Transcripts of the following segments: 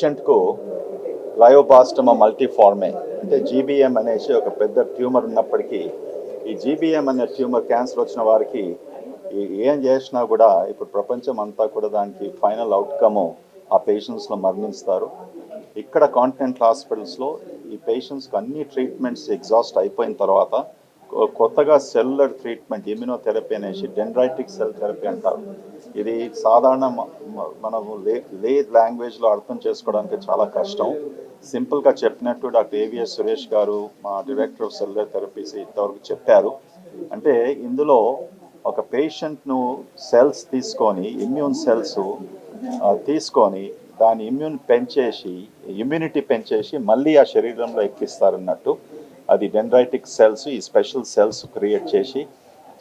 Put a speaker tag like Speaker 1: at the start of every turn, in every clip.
Speaker 1: పేషెంట్కు గ్లయోబాస్టమా మల్టీఫార్మే అంటే జీబీఎం అనేసి ఒక పెద్ద ట్యూమర్ ఉన్నప్పటికీ ఈ జీబీఎం అనే ట్యూమర్ క్యాన్సర్ వచ్చిన వారికి ఏం చేసినా కూడా ఇప్పుడు ప్రపంచం అంతా కూడా దానికి ఫైనల్ అవుట్కమ్ ఆ పేషెంట్స్లో మరణిస్తారు. ఇక్కడ కాంటినెంట్ హాస్పిటల్స్లో ఈ పేషెంట్స్కి అన్ని ట్రీట్మెంట్స్ ఎగ్జాస్ట్ అయిపోయిన తర్వాత కొత్తగా సెల్యులర్ ట్రీట్మెంట్ ఇమ్యునోథెరపీ అనేసి డెండ్రైటిక్ సెల్ థెరపీ అంటారు. ఇది సాధారణ మనము లే లే లాంగ్వేజ్లో అర్థం చేసుకోవడానికి చాలా కష్టం. సింపుల్గా చెప్పినట్టు డాక్టర్ ఏవిఎస్ సురేష్ గారు మా డైరెక్టర్ ఆఫ్ సెల్యులర్ థెరపీస్ ఇంతవరకు చెప్పారు. అంటే ఇందులో ఒక పేషెంట్ను సెల్స్ తీసుకొని ఇమ్యూన్ సెల్స్ తీసుకొని దాని ఇమ్యూన్ పెంచేసి ఇమ్యూనిటీ పెంచేసి మళ్ళీ ఆ శరీరంలో ఎక్కిస్తారన్నట్టు అది డెండ్రైటిక్ సెల్స్ ఈ స్పెషల్ సెల్స్ క్రియేట్ చేసి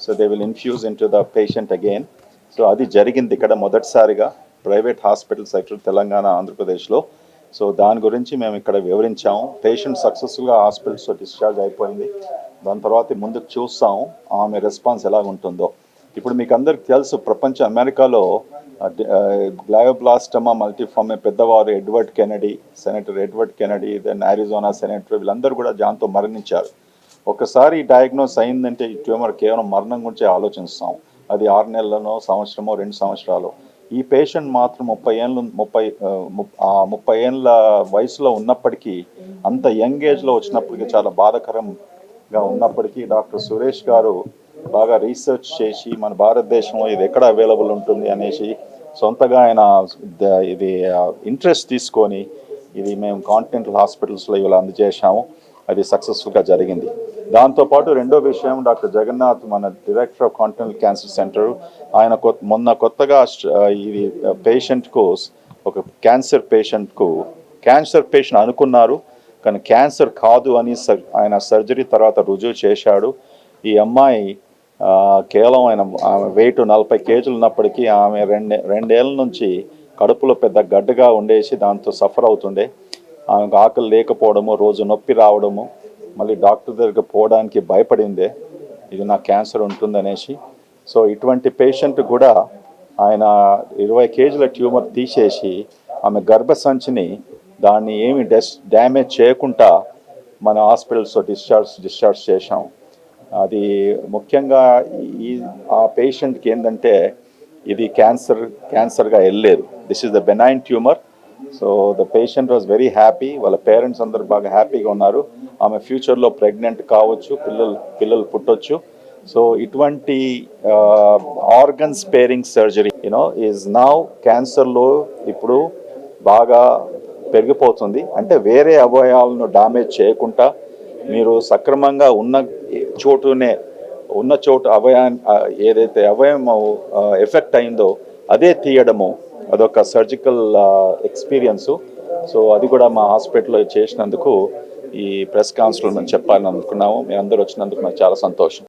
Speaker 1: so they will infuse into the patient again so అది జరిగింది ఇక్కడ మొదటిసారిగా ప్రైవేట్ హాస్పిటల్ సెక్టర్ తెలంగాణ ఆంధ్రప్రదేశ్లో. సో దాని గురించి మేము ఇక్కడ వివరించాము. పేషెంట్ సక్సెస్ఫుల్గా హాస్పిటల్స్లో డిశ్చార్జ్ అయిపోయింది. దాని తర్వాత ముందుకు చూస్తాం ఆమె రెస్పాన్స్ ఎలా ఉంటుందో. ఇప్పుడు మీకు అందరికి తెలుసు ప్రపంచ అమెరికాలో గ్లయోబ్లాస్టమా మల్టీఫామ్ పెద్దవారు Edward Kennedy senator Edward Kennedy then Arizona senator వీళ్ళందరూ కూడా దాంతో మరణించారు. ఒకసారి డయాగ్నోస్ అయిందంటే ఈ ట్యూమర్ కేవలం మరణం గురించి ఆలోచిస్తాం అది ఆరు నెలలనో సంవత్సరమో రెండు సంవత్సరాలు. ఈ పేషెంట్ మాత్రం ముప్పై ఏళ్ళు ముప్పై ఆ, ము- ముప్పై ఏళ్ళ వయసులో ఉన్నప్పటికీ అంత యంగ్ ఏజ్లో వచ్చినప్పటికీ చాలా బాధకరంగా ఉన్నప్పటికీ డాక్టర్ సురేష్ గారు బాగా రీసెర్చ్ చేసి మన భారతదేశంలో ఇది ఎక్కడ అవైలబుల్ ఉంటుంది అనేసి సొంతగా ఆయన ఇది ఇంట్రెస్ట్ తీసుకొని ఇది మేము కాంటినెంటల్ హాస్పిటల్స్లో ఇవాళ అందజేశాము. అది సక్సెస్ఫుల్గా జరిగింది. దాంతోపాటు రెండో విషయం డాక్టర్ జగన్నాథ్ మన director of continental cancer centre ఆయన కొత్త మొన్న కొత్తగా స్ట- ఇది పేషెంట్కు ఒక క్యాన్సర్ పేషెంట్కు క్యాన్సర్ పేషెంట్ అనుకున్నారు. కానీ క్యాన్సర్ కాదు అని సర్- ఆయన సర్జరీ తర్వాత రుజువు చేశాడు. ఈ అమ్మాయి కేవలం ఆయన ఆమె వెయిట్ నలభై కేజీలు ఉన్నప్పటికీ ఆమె రెండే రెండేళ్ళ నుంచి కడుపులో పెద్ద గడ్డగా ఉండేసి దాంతో సఫర్ అవుతుండే. ఆమెకు ఆకలి లేకపోవడము రోజు నొప్పి రావడము మళ్ళీ డాక్టర్ దగ్గరికి పోవడానికి భయపడిందే ఇది నా క్యాన్సర్ ఉంటుందనేసి. సో ఇటువంటి పేషెంట్ కూడా ఆయన ఇరవై కేజీల ట్యూమర్ తీసేసి ఆమె గర్భసంచిని దాన్ని ఏమి డెస్ డ్యామేజ్ చేయకుండా మన హాస్పిటల్స్లో డిశ్చార్జ్ డిశ్చార్జ్ చేశాం. అది ముఖ్యంగా ఈ ఆ పేషెంట్కి ఏంటంటే ఇది క్యాన్సర్ క్యాన్సర్గా వెళ్ళలేదు. This is the benign tumour. So the patient was very happy. వాళ్ళ పేరెంట్స్ అందరు బాగా హ్యాపీగా ఉన్నారు. ఆమె ఫ్యూచర్లో ప్రెగ్నెంట్ కావచ్చు పిల్లలు పిల్లలు పుట్టొచ్చు. సో ఇటువంటి organ sparing surgery you know is now క్యాన్సర్లో ఇప్పుడు బాగా పెరిగిపోతుంది. అంటే వేరే అవయవాలను డామేజ్ చేయకుండా మీరు సక్రమంగా ఉన్న చోటునే ఉన్న చోటు అవయా ఏదైతే అవయవం ఎఫెక్ట్ అయిందో అదే తీయడము అదొక సర్జికల్ ఎక్స్పీరియన్సు. సో అది కూడా మా హాస్పిటల్లో చేసినందుకు ఈ ప్రెస్ కాన్ఫరెన్స్ మనం చెప్పాలని అనుకున్నాము. మీ అందరూ వచ్చినందుకు నాకు చాలా సంతోషం.